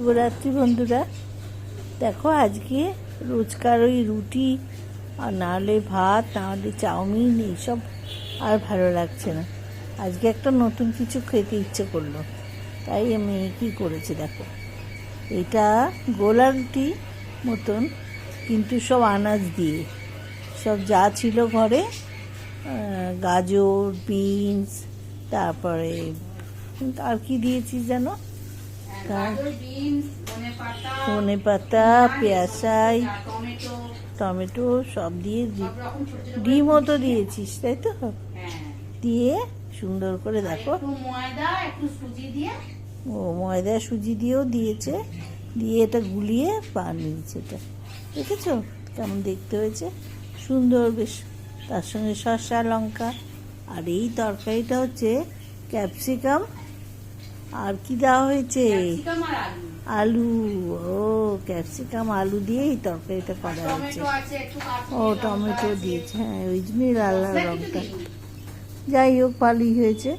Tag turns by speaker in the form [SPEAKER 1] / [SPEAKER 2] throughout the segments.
[SPEAKER 1] শুভরাত্রি বন্ধুরা। দেখো আজকে রোজকার ওই রুটি আর নাহলে ভাত নাহলে চাউমিন, এইসব আর ভালো লাগছে না। আজকে একটা নতুন কিছু খেতে ইচ্ছে করল। তাই আমি কি করেছি দেখো। এটা গোলা রুটি মতন, কিন্তু সব আনাজ দিয়ে। সব যা ছিল ঘরে গাজর, বিনস, তারপরে আর কি দিয়েছি জানো তার
[SPEAKER 2] গাজর, বিনস, ধনেপাতা,
[SPEAKER 1] ধনে পাতা পেঁয়াজাই
[SPEAKER 2] আর টমেটো,
[SPEAKER 1] সব দিয়ে ডিমও তো দিয়েছিস তাই তো?
[SPEAKER 2] হ্যাঁ।
[SPEAKER 1] দিয়ে সুন্দর করে দেখো। ও ময়দা সুজি দিয়েও দিয়েছে। দিয়ে এটা গুলিয়ে বানিয়েছে এটা। দেখেছ? কেমন দেখতে হয়েছে? সুন্দর বেশ। তার সঙ্গে শসা লঙ্কা। আর এই তরকারিটা হচ্ছে ক্যাপসিকাম আর কি দেওয়া হয়েছে?
[SPEAKER 2] আলু।
[SPEAKER 1] ও ক্যাপসিকাম আলু দিয়ে এই তরকারিটা করা হয়েছে। ও টমেটো দিয়েছে। হ্যাঁ ওই জন্যই লাল লাল রঙটা যাই হোক ভালোই হয়েছে।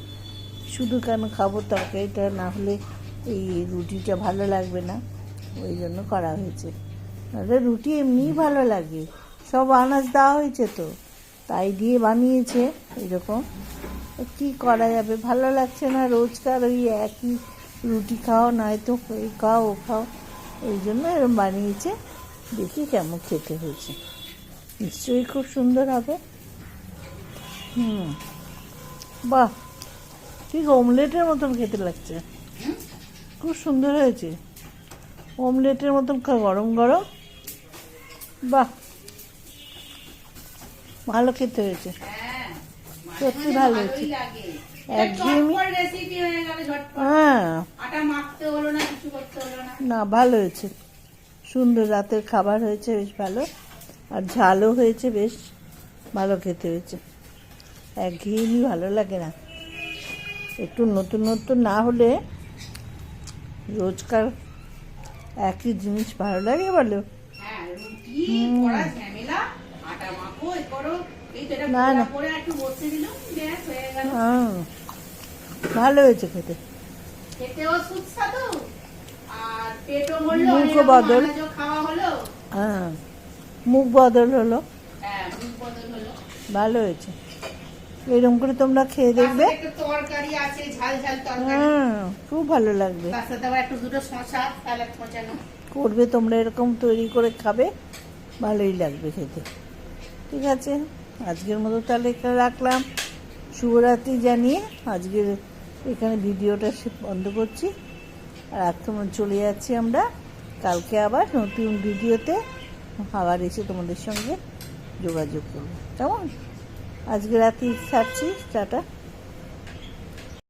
[SPEAKER 1] শুধু কেন খাব তরকারিটা না হলে এই রুটিটা ভালো লাগবে না। ওই জন্য করা হয়েছে। নাহলে রুটি এমনিই ভালো লাগে। সব আনাজ দেওয়া হয়েছে তো। তাই দিয়ে বানিয়েছে এরকম। কি করা যাবে? ভালো লাগছে না রোজকার ওই একই রুটি খাও, নয়তো ওই খাও, ও খাও। ওই জন্য এরকম বানিয়েছে। দেখি কেমন খেতে হয়েছে। নিশ্চয়ই খুব সুন্দর হবে। হুম। বাহ! ঠিক অমলেটের মতন খেতে লাগছে। খুব সুন্দর হয়েছে। অমলেটের মতন গরম গরম। বাহ! ভালো খেতে হয়েছে।
[SPEAKER 2] হ্যাঁ
[SPEAKER 1] সত্যি ভালো হয়েছে। একঘেয়েমি-
[SPEAKER 2] হয়ে না
[SPEAKER 1] ভালো হয়েছে। সুন্দর রাতের খাবার হয়েছে বেশ ভালো। আর ঝালও হয়েছে বেশ ভালো খেতে হয়েছে। এক একঘেয়েমি ভালো লাগে না। একটু নতুন নতুন না হলে রোজকার একই জিনিস ভালো লাগে বলো?
[SPEAKER 2] হ্যাঁ রুটি
[SPEAKER 1] হুম।
[SPEAKER 2] ঝামেলা আটা মাখো করো। এই তো এটা
[SPEAKER 1] না, না।
[SPEAKER 2] হয়ে
[SPEAKER 1] ভালো হয়েছে খেতে। হ্যাঁ মুখ বদল হলো।
[SPEAKER 2] হ্যাঁ মুখ বদল হলো।
[SPEAKER 1] ভালো হয়েছে। এরকম করে তোমরা খেয়ে দেখবে।
[SPEAKER 2] তরকারি আছে ঝাল ঝাল তরকারি।
[SPEAKER 1] হ্যাঁ খুব ভালো লাগবে।
[SPEAKER 2] তার সাথে আবার একটু দুটো শশা স্যালাড পচানো।
[SPEAKER 1] করবে তোমরা এরকম তৈরি করে খাবে। ভালোই লাগবে খেতে। ঠিক আছে? আজকের মতো তাহলে এখানে রাখলাম। শুভরাত্রি জানিয়ে আজকের এখানে ভিডিওটা বন্ধ করছি। আর আক্রমণ চলে যাচ্ছি আমরা কালকে আবার নতুন ভিডিওতে। আবার এসে তোমাদের সঙ্গে যোগাযোগ করব। কেমন? আজকে রাত্রি ছাড়ছি। টাটা।